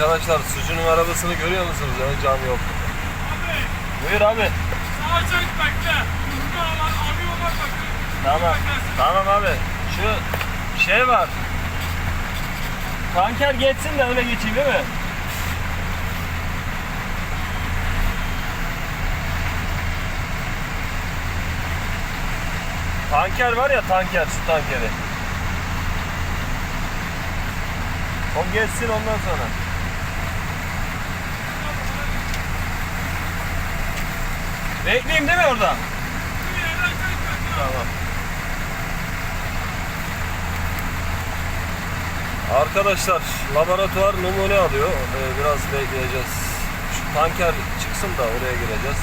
Arkadaşlar sucunun arabasını görüyor musunuz? Ön cam yok. Abi Buyur abi. sağa çek bekle. Hızlı abi ona bak. Tamam. Tamam abi. Şu şey var. Tanker geçsin de öyle geçeyim değil mi? Tanker var ya tanker su tankeri. O geçsin ondan sonra. Bekleyeyim değil mi orada? Tamam. Arkadaşlar laboratuvar numune alıyor. Ee, biraz bekleyeceğiz. Şu tanker çıksın da oraya gireceğiz.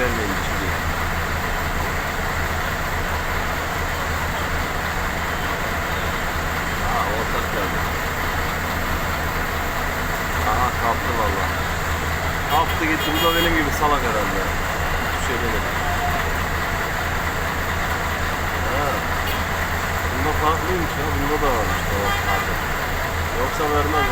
Vermeyin şimdi. Aa ortak geldi. Aha kalktı valla. Kalktı gitti. Bu da benim gibi salak herhalde. Hiçbir şey demedi. Bunda farklıymış ya. Bunda da varmış. Tamam. Yoksa vermez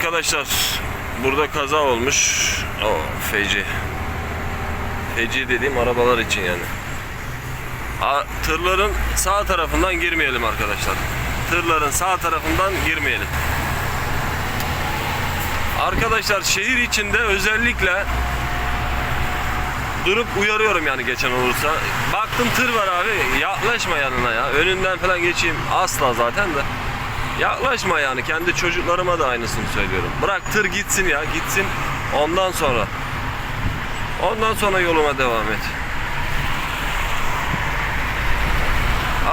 Arkadaşlar burada kaza olmuş. O feci. Feci dediğim arabalar için yani. A- tırların sağ tarafından girmeyelim arkadaşlar. Tırların sağ tarafından girmeyelim. Arkadaşlar şehir içinde özellikle durup uyarıyorum yani geçen olursa. Baktım tır var abi yaklaşma yanına ya. Önünden falan geçeyim asla zaten de. Yaklaşma yani kendi çocuklarıma da aynısını söylüyorum. Bırak tır gitsin ya gitsin ondan sonra. Ondan sonra yoluma devam et.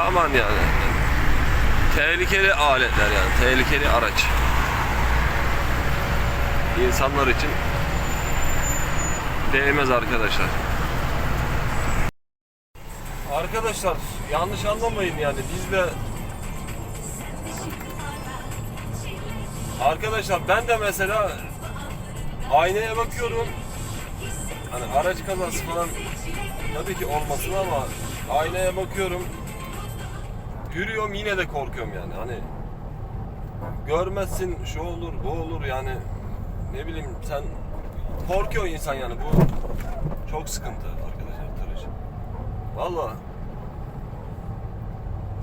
Aman yani. Tehlikeli aletler yani tehlikeli araç. İnsanlar için değmez arkadaşlar. Arkadaşlar yanlış anlamayın yani biz de Arkadaşlar ben de mesela aynaya bakıyorum. Hani araç kazası falan tabii ki olmasın ama aynaya bakıyorum. Yürüyorum yine de korkuyorum yani. Hani görmezsin şu olur bu olur yani ne bileyim sen korkuyor insan yani bu çok sıkıntı arkadaşlar tır için. Valla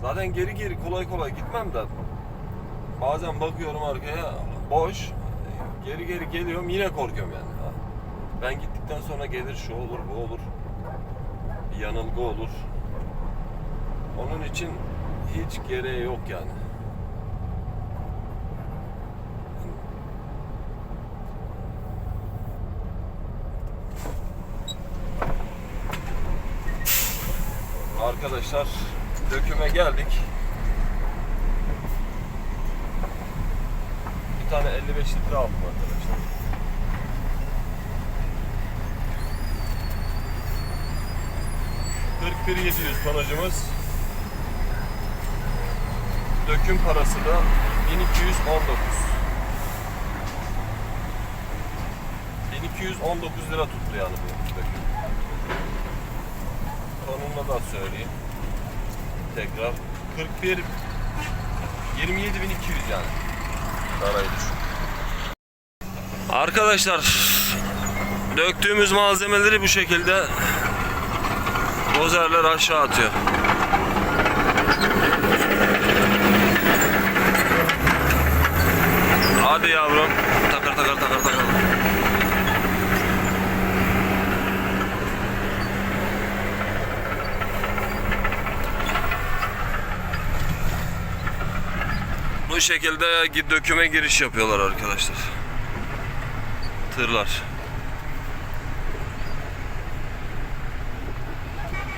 zaten geri geri kolay kolay gitmem de bazen bakıyorum arkaya boş geri geri geliyorum yine korkuyorum yani. Ben gittikten sonra gelir şu olur bu olur bir yanılgı olur. Onun için hiç gereği yok yani. Arkadaşlar döküme geldik. Bir tane 55 litre aldım arkadaşlar. ...41.700 tonajımız. Döküm parası da 1219. 1219 lira tuttu yani bu döküm. Onunla da söyleyeyim. Tekrar 41 27.200 yani. Parayı düşün. Arkadaşlar döktüğümüz malzemeleri bu şekilde dozerler aşağı atıyor. Hadi yavrum. Takır takır takır takır. Bu şekilde döküme giriş yapıyorlar arkadaşlar. Tırlar.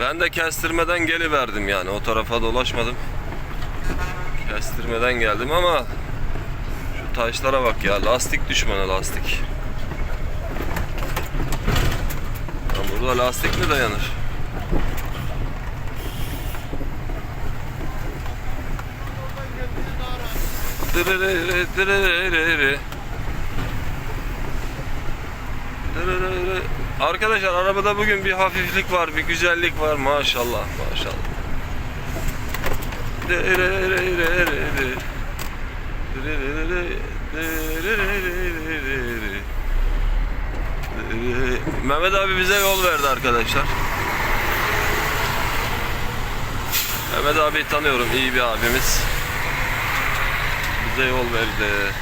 Ben de kestirmeden geliverdim yani o tarafa dolaşmadım. Kestirmeden geldim ama şu taşlara bak ya lastik düşmanı lastik. Lan burada lastik mi dayanır? Dırırırı. Dırırırı. Arkadaşlar arabada bugün bir hafiflik var, bir güzellik var maşallah maşallah. Mehmet abi bize yol verdi arkadaşlar. Mehmet abi tanıyorum, iyi bir abimiz bize yol verdi.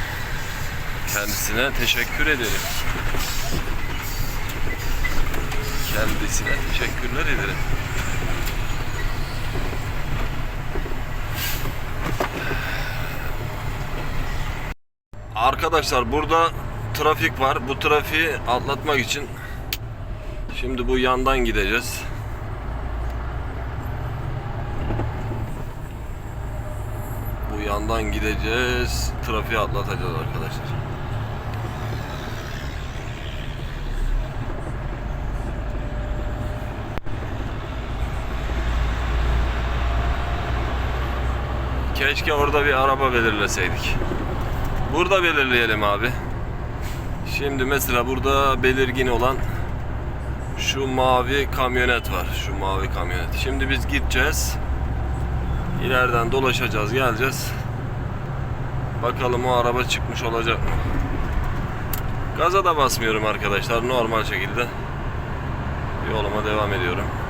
Kendisine teşekkür ederim. Kendisine teşekkürler ederim. Arkadaşlar burada trafik var. Bu trafiği atlatmak için şimdi bu yandan gideceğiz. Bu yandan gideceğiz. Trafiği atlatacağız arkadaşlar. Keşke orada bir araba belirleseydik. Burada belirleyelim abi. Şimdi mesela burada belirgin olan şu mavi kamyonet var. Şu mavi kamyonet. Şimdi biz gideceğiz. İleriden dolaşacağız, geleceğiz. Bakalım o araba çıkmış olacak mı? Gaza da basmıyorum arkadaşlar. Normal şekilde yoluma devam ediyorum.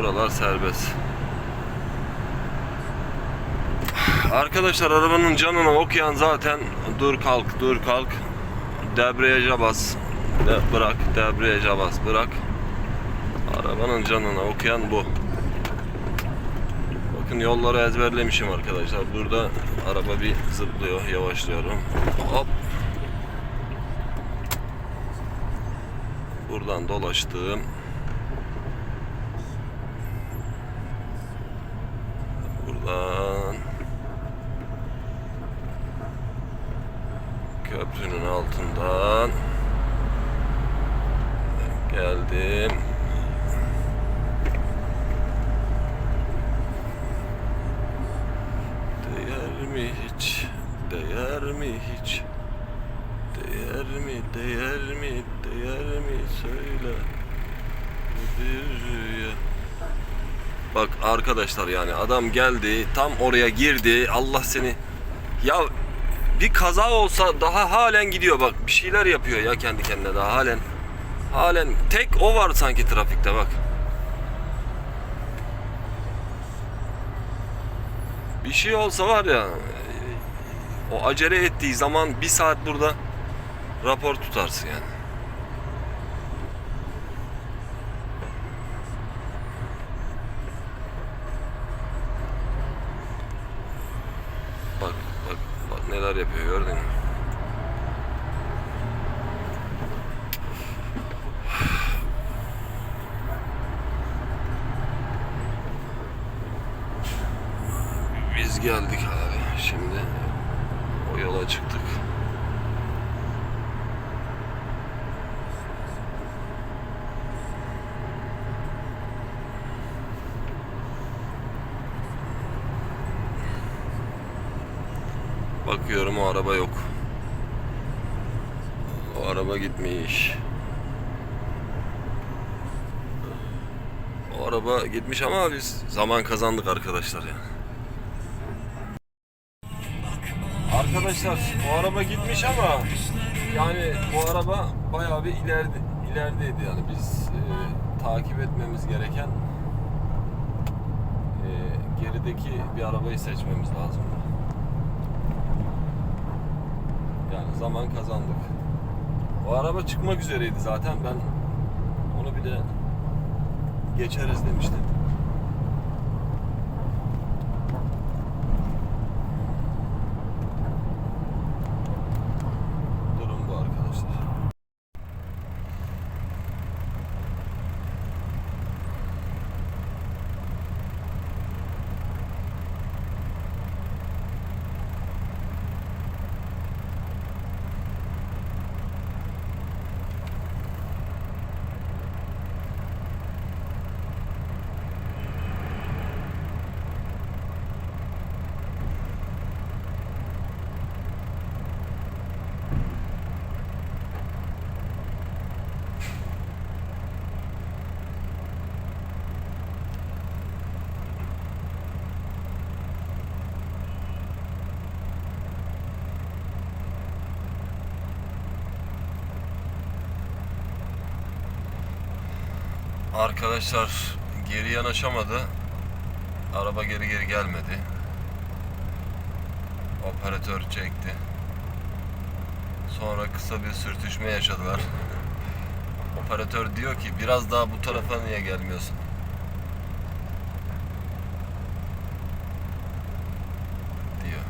Buralar serbest. Arkadaşlar arabanın canını okuyan zaten dur kalk dur kalk. Debriyaja bas. De, bırak debriyaja bas bırak. Arabanın canını okuyan bu. Bakın yolları ezberlemişim arkadaşlar. Burada araba bir zıplıyor yavaşlıyorum. Hop. Buradan dolaştım buradan köprünün altından geldim. Değer mi hiç? Değer mi hiç? Değer mi? Değer mi? Değer mi? Söyle. Rüya. Bak arkadaşlar yani adam geldi tam oraya girdi Allah seni ya bir kaza olsa daha halen gidiyor bak bir şeyler yapıyor ya kendi kendine daha halen halen tek o var sanki trafikte bak bir şey olsa var ya o acele ettiği zaman bir saat burada rapor tutarsın yani. Bak bak bak neler yapıyor gördün mü? Biz geldik abi. Şimdi o yola çıktık. Bakıyorum o araba yok. O araba gitmiş. O araba gitmiş ama biz zaman kazandık arkadaşlar ya. Arkadaşlar o araba gitmiş ama yani bu araba bayağı bir ileride ilerideydi yani biz e, takip etmemiz gereken e, gerideki bir arabayı seçmemiz lazım. Yani zaman kazandık. O araba çıkmak üzereydi zaten ben onu bir de geçeriz demiştim. Durum bu arkadaşlar. Arkadaşlar geri yanaşamadı. Araba geri geri gelmedi. Operatör çekti. Sonra kısa bir sürtüşme yaşadılar. Operatör diyor ki biraz daha bu tarafa niye gelmiyorsun? diyor.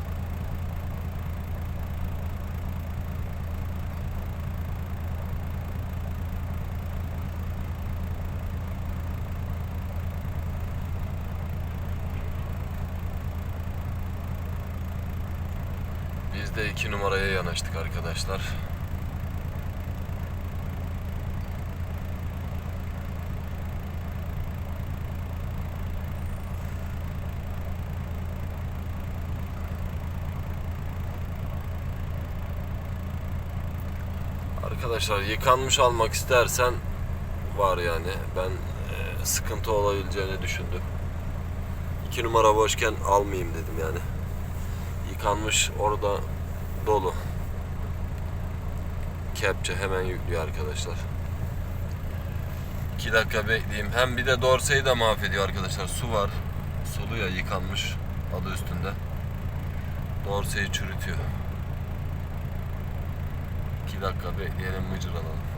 Biz de iki numaraya yanaştık arkadaşlar. Arkadaşlar yıkanmış almak istersen var yani. Ben e, sıkıntı olabileceğini düşündüm. İki numara boşken almayayım dedim yani. yıkanmış orada dolu. Kepçe hemen yüklüyor arkadaşlar. 2 dakika bekleyeyim. Hem bir de dorseyi de mahvediyor arkadaşlar. Su var. Sulu ya yıkanmış adı üstünde. Dorseyi çürütüyor. 2 dakika bekleyelim mıcır alalım.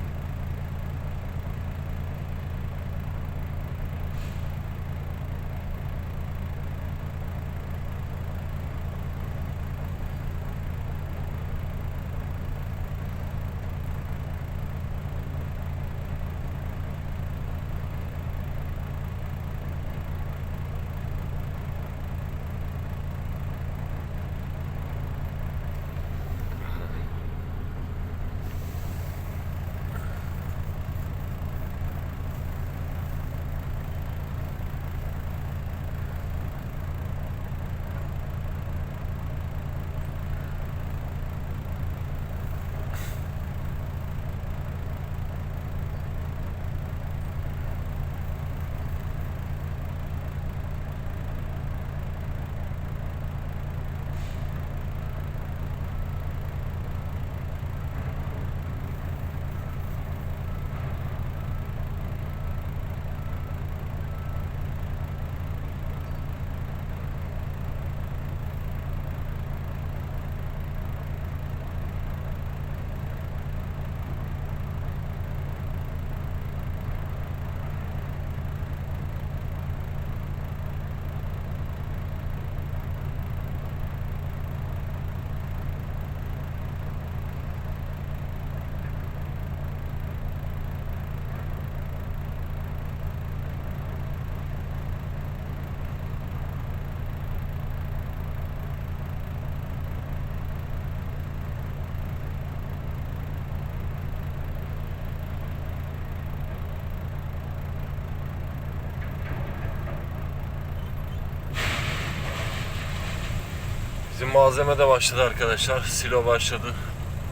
Malzeme de başladı arkadaşlar. Silo başladı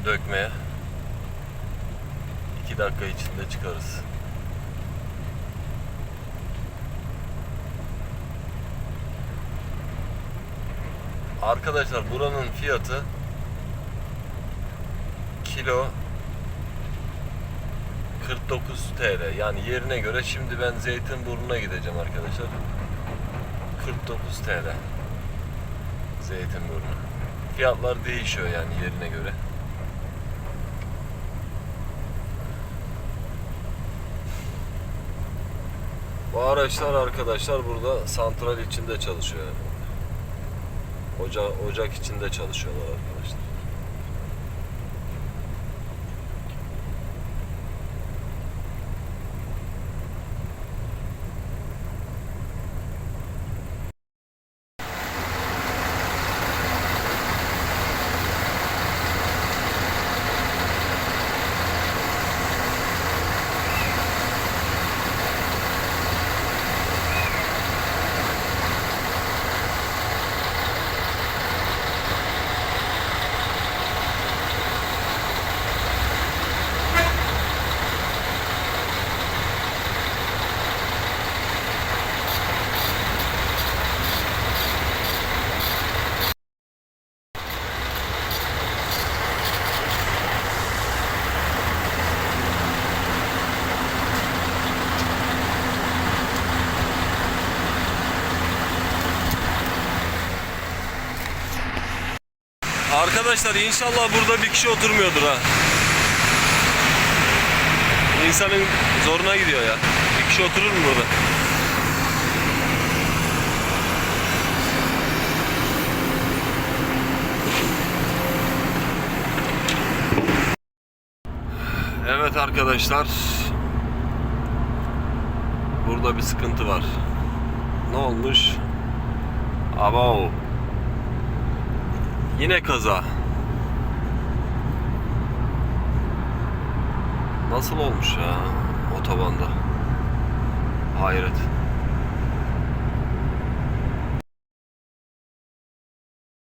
dökmeye. 2 dakika içinde çıkarız. Arkadaşlar buranın fiyatı kilo 49 TL. Yani yerine göre şimdi ben Zeytinburnu'na gideceğim arkadaşlar. 49 TL. Zeytinburnu. Fiyatlar değişiyor yani yerine göre. Bu araçlar arkadaşlar burada santral içinde çalışıyor. Oca, ocak içinde çalışıyorlar arkadaşlar. Arkadaşlar inşallah burada bir kişi oturmuyordur ha. İnsanın zoruna gidiyor ya. Bir kişi oturur mu burada? Evet arkadaşlar. Burada bir sıkıntı var. Ne olmuş? Abo. Yine kaza. Nasıl olmuş ya otobanda? Hayret.